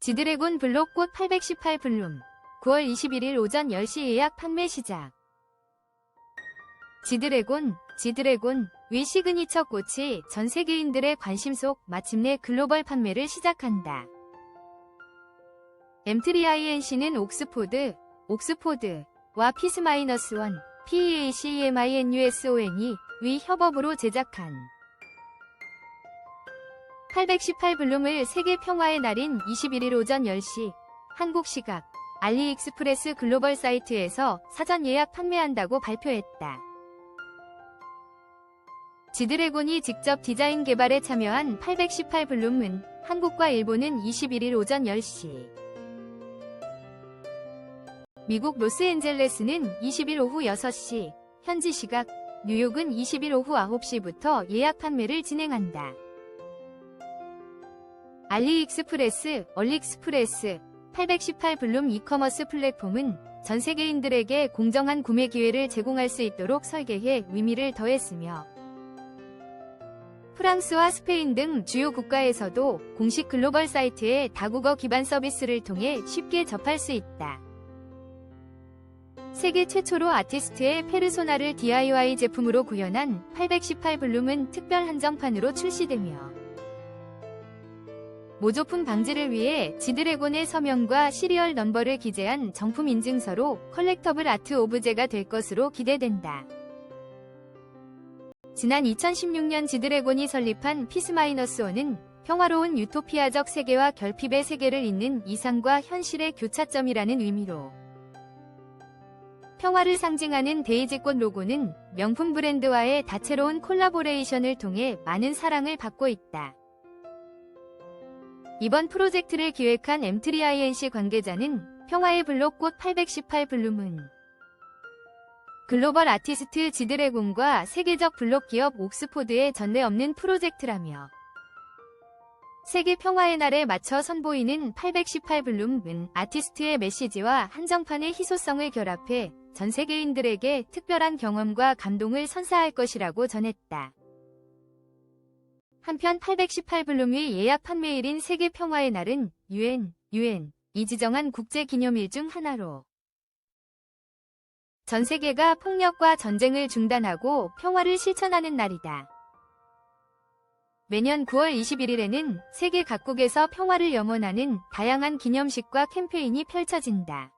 지드래곤 블록꽃 818 블룸 9월 21일 오전 10시 예약 판매 시작. 지드래곤, 지드래곤, 위 시그니처 꽃이 전 세계인들의 관심 속 마침내 글로벌 판매를 시작한다. M3INC는 옥스포드, 옥스포드와 피스-1, PEACEMINUSON이 위 협업으로 제작한 818 블룸을 세계 평화의 날인 21일 오전 10시 한국 시각 알리익스프레스 글로벌 사이트에서 사전 예약 판매한다고 발표했다. 지드래곤이 직접 디자인 개발에 참여한 818 블룸은 한국과 일본은 21일 오전 10시 미국 로스앤젤레스는 20일 오후 6시 현지 시각 뉴욕은 20일 오후 9시부터 예약 판매를 진행한다. 알리익스프레스, 얼리익스프레스, 818 블룸 이커머스 플랫폼은 전 세계인들에게 공정한 구매 기회를 제공할 수 있도록 설계해 의미를 더했으며 프랑스와 스페인 등 주요 국가에서도 공식 글로벌 사이트의 다국어 기반 서비스를 통해 쉽게 접할 수 있다. 세계 최초로 아티스트의 페르소나를 DIY 제품으로 구현한 818 블룸은 특별 한정판으로 출시되며 모조품 방지를 위해 지드래곤의 서명과 시리얼 넘버를 기재한 정품 인증서로 컬렉터블 아트 오브제가 될 것으로 기대된다. 지난 2016년 지드래곤이 설립한 피스마이너스1은 평화로운 유토피아적 세계와 결핍의 세계를 잇는 이상과 현실의 교차점이라는 의미로 평화를 상징하는 데이지꽃 로고는 명품 브랜드와의 다채로운 콜라보레이션을 통해 많은 사랑을 받고 있다. 이번 프로젝트를 기획한 M3INC 관계자는 평화의 블록꽃 818블룸은 글로벌 아티스트 지드래곤과 세계적 블록 기업 옥스포드의 전례 없는 프로젝트라며 세계 평화의 날에 맞춰 선보이는 818 블룸은 아티스트의 메시지와 한정판의 희소성을 결합해 전 세계인들에게 특별한 경험과 감동을 선사할 것이라고 전했다. 한편 818블룸의 예약 판매일인 세계 평화의 날은 UN, UN, 이 지정한 국제 기념일 중 하나로 전 세계가 폭력과 전쟁을 중단하고 평화를 실천하는 날이다. 매년 9월 21일에는 세계 각국에서 평화를 염원하는 다양한 기념식과 캠페인이 펼쳐진다.